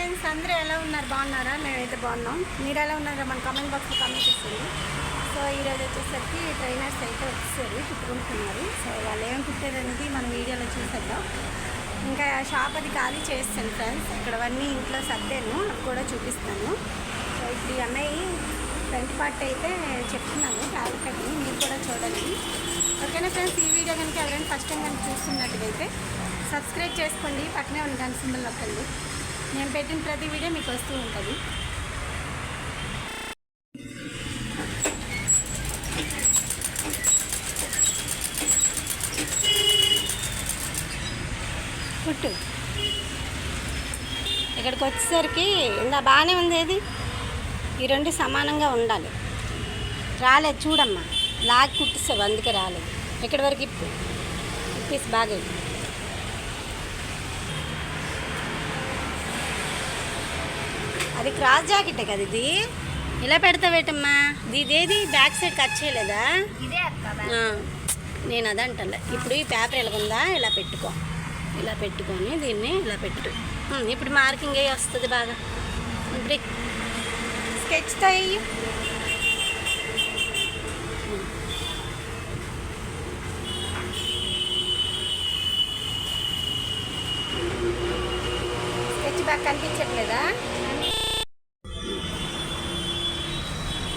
Friends అందరూ ఎలా ఉన్నారు? బాగున్నారా? మేమైతే బాగున్నాం. మీరు ఎలా ఉన్నారా మన కామెంట్ బాక్స్లో కామెంట్ చేస్తుంది సో ఈరోజు వచ్చేసరికి ట్రైనర్స్ అయితే వచ్చేసారు కుట్టుకుంటున్నారు. సో వాళ్ళు ఏం కుట్టారనేది మన వీడియోలో చూసేద్దాం. ఇంకా షాప్ అది ఖాళీ చేస్తాను ఫ్రెండ్స్ ఇక్కడవన్నీ ఇంట్లో సర్దాను అవి కూడా చూపిస్తాను. సో ఇప్పుడు ఈ అన్నయ్య ఫ్రంట్ పార్ట్ అయితే చెప్తున్నాను టాబ్లెట్ మీరు కూడా చూడండి. ఓకేనా ఫ్రెండ్స్ ఈ వీడియో కనుక ఎవరైనా ఫస్ట్ టైం కనుక చూస్తున్నట్టుగైతే సబ్స్క్రైబ్ చేసుకోండి. పక్కనే ఉన్న గంట సింబల్ నొక్కండి. నేను పెట్టిన ప్రతి వీడియో మీకు వస్తూ ఉంటుంది. పుట్టు ఇక్కడికి వచ్చేసరికి ఇందా బాగానే ఉంది ఏది? ఈ రెండు సమానంగా ఉండాలి. రాలేదు చూడమ్మా. లాగి కుట్టిస్తావు అందుకే రాలేదు. ఇక్కడి వరకు ఇప్పు. ఇప్పేసి బాగా ఇప్పు. అది క్రాస్ జాకెట్ కదా ఇది? ఇలా పెడతావేటమ్మా? ఇదేది? బ్యాక్ సైడ్ కట్ చేయలేదా? నేను అదే అంటలే. ఇప్పుడు ఈ పేపర్ ఎలాగుందా? ఇలా పెట్టుకో. ఇలా పెట్టుకొని దీన్ని ఇలా పెట్టు. ఇప్పుడు మార్కింగ్ అయ్యి వస్తుంది బాగా. ఇప్పుడు స్కెచ్తో అయ్యి స్కెచ్ బాగా కనిపించట్లేదా?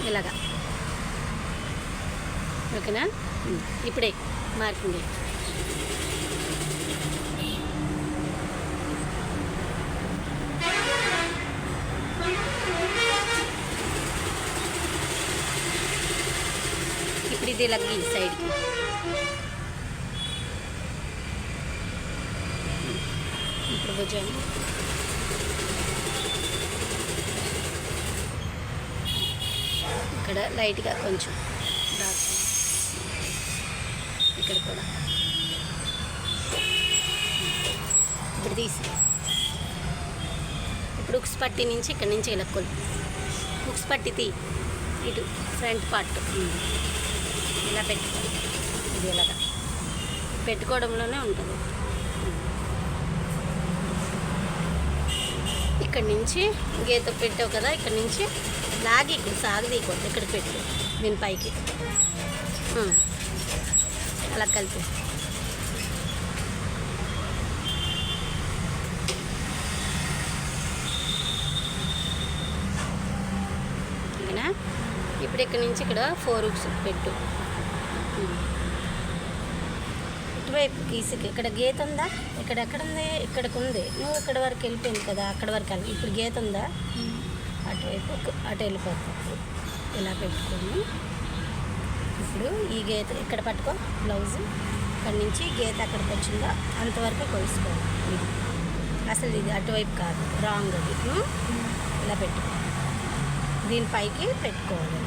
ఇలాగా ఓకేనా ఉమ్, ఇప్పుడే మార్కింగ్ అయ్యి. ఇప్పుడు ఇది లగ్గి సైడ్కి ఇప్పుడు భుజం ఇక్కడ లైట్గా కొంచెం డార్క్ ఇక్కడ కూడా. ఇప్పుడు తీసి. ఇప్పుడు ఉక్స్ పట్టి నుంచి ఇక్కడ నుంచి ఇలా కొలు. ఉక్స్ పట్టి తీ. ఇటు ఫ్రంట్ పార్ట్. ఇలా పెట్టుకో ఇది ఇలాగా పెట్టుకోవడంలోనే ఉంటుంది. ఇక్కడ నుంచి గీత పెట్టావు కదా ఇక్కడ నుంచి లాగి ఇక్కడ సాగదీయకూడదు ఇక్కడ పెట్టు దీని పైకి. అలా కలిపి. ఓకేనా ఇప్పుడు ఇక్కడ నుంచి ఇక్కడ ఫోర్ హుక్స్ పెట్టు. ఇటువైపు గీసుకి ఇక్కడ గీత ఉందా? ఇక్కడ ఎక్కడ ఉంది? ఇక్కడికి ఉంది. నువ్వు ఇక్కడ వరకు వెళ్ళిపోయింది కదా అక్కడ వరకు వెళ్ళి. ఇప్పుడు గీత ఉందా? అటువైపు అటు వెళ్ళిపోతుంది ఇలా పెట్టుకొని ఇప్పుడు ఈ గీత ఇక్కడ పట్టుకో బ్లౌజ్. ఇక్కడ నుంచి గీత అక్కడికి వచ్చిందో అంతవరకు కొలుసుకోవాలి. ఇది అసలు ఇది అటువైపు కాదు రాంగ్ అది. ఇలా పెట్టుకో. దీనిపైకి పెట్టుకోవాలి.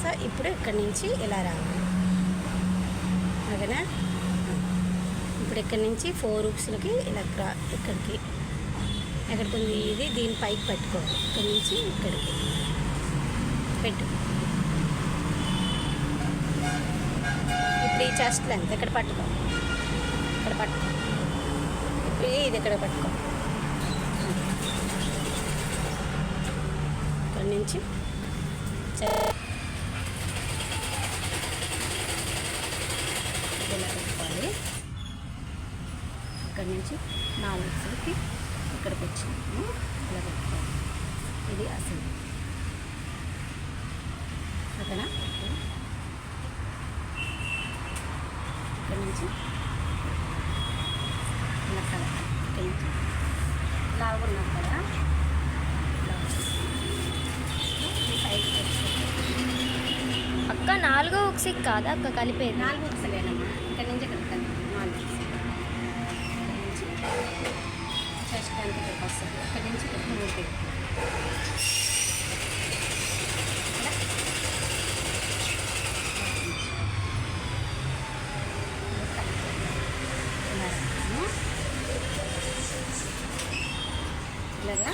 సో ఇప్పుడు ఇక్కడ నుంచి ఇలా రావాలి. ఓకేనా? ఇప్పుడు ఇక్కడ నుంచి ఫోర్ రూప్స్లకి ఇలా ఇక్కడికి ఎక్కడ ఉంది ఇది దీని పైకి పెట్టుకోవాలి. ఇక్కడ నుంచి ఇక్కడికి. పెట్టు. ఇప్పుడు ఈ చెస్ట్ లెంత్ ఇక్కడ పట్టుకో. ఇక్కడ పట్టుకో. ఇప్పుడు ఇది ఇక్కడ పట్టుకో. ఇక్కడ నుంచి పెట్టుకోవాలి. ఇక్కడ నుంచి నాలుగు సరికి ఇక్కడికి వచ్చినాము ఇలా పెట్టుకోవాలి. ఇది అసలు. ఓకేనా? ఇక్కడ నుంచి ఇలా కదా ఇక్కడ నుంచి కదా. అక్క నాలుగో ఉక్సి కాదా? అక్క కలిపేది. నాలుగు ఒకసారేనమ్మా ఇక్కడ నుంచి ఇక్కడ కలిపి నాలుగు ఇక్కడ నుంచి చెస్ట్ అంతా ఇక్కడికి వస్తుంది ఇక్కడ నుంచి ఇక్కడ మూడు పెట్టు ఇలా. ఇలా రాస్తాము. ఇలాగా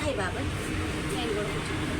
అయ్యి బాబా నేను కూడా కూర్చుంటాను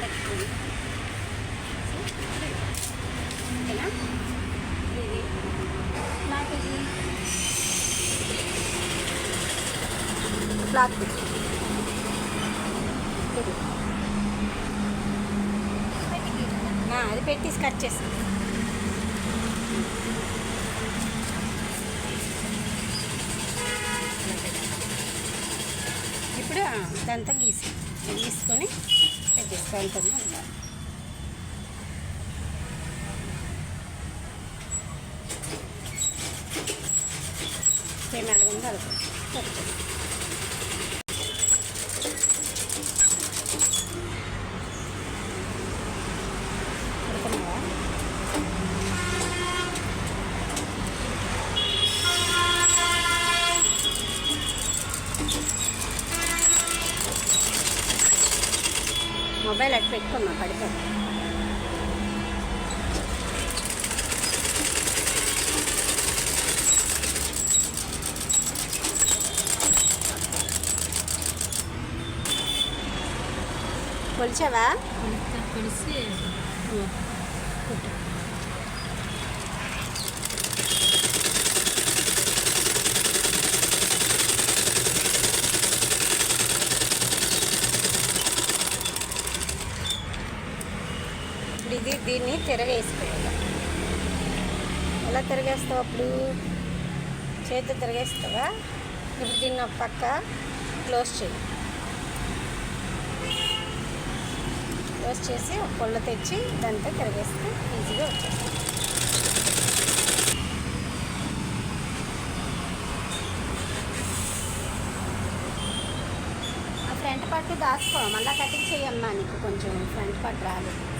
పెట్టుకోండి ఓకేనా ఇది నాకు ఇది క్లాత్ అది పెట్టేసి కట్ చేసి ఇప్పుడు దాంతో గీసి గీసుకొని పెట్టేసి దాంతో ఉండాలి అడగండి అడుగు మొబైల్ అటు పెట్టుకున్నా పడిపో కొలిచావా కొలిసి కుట్టు ఇప్పుడు ఇది దీన్ని తిరగేసుకోవాలి. ఎలా తిరగేస్తావు అప్పుడు? చేతి తిరగేస్తావా? ఇప్పుడు దీన్ని ఒక పక్క క్లోజ్ చేయి. క్లోజ్ చేసి ఒక పొల్ల తెచ్చి దాంతో తిరగేస్తే ఈజీగా వచ్చేస్తుంది. ఆ ఫ్రంట్ పట్టు దాచుకో. మళ్ళీ కటింగ్ చేయమ్మా నీకు కొంచెం. ఫ్రంట్ పట్టు రాలేదు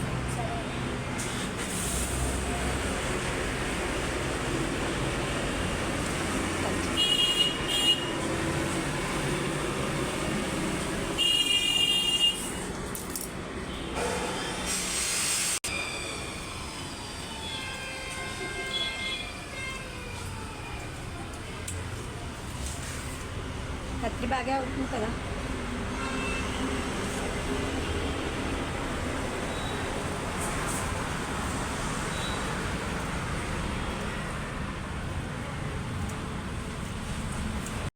हत्ती बाग्यावरून करा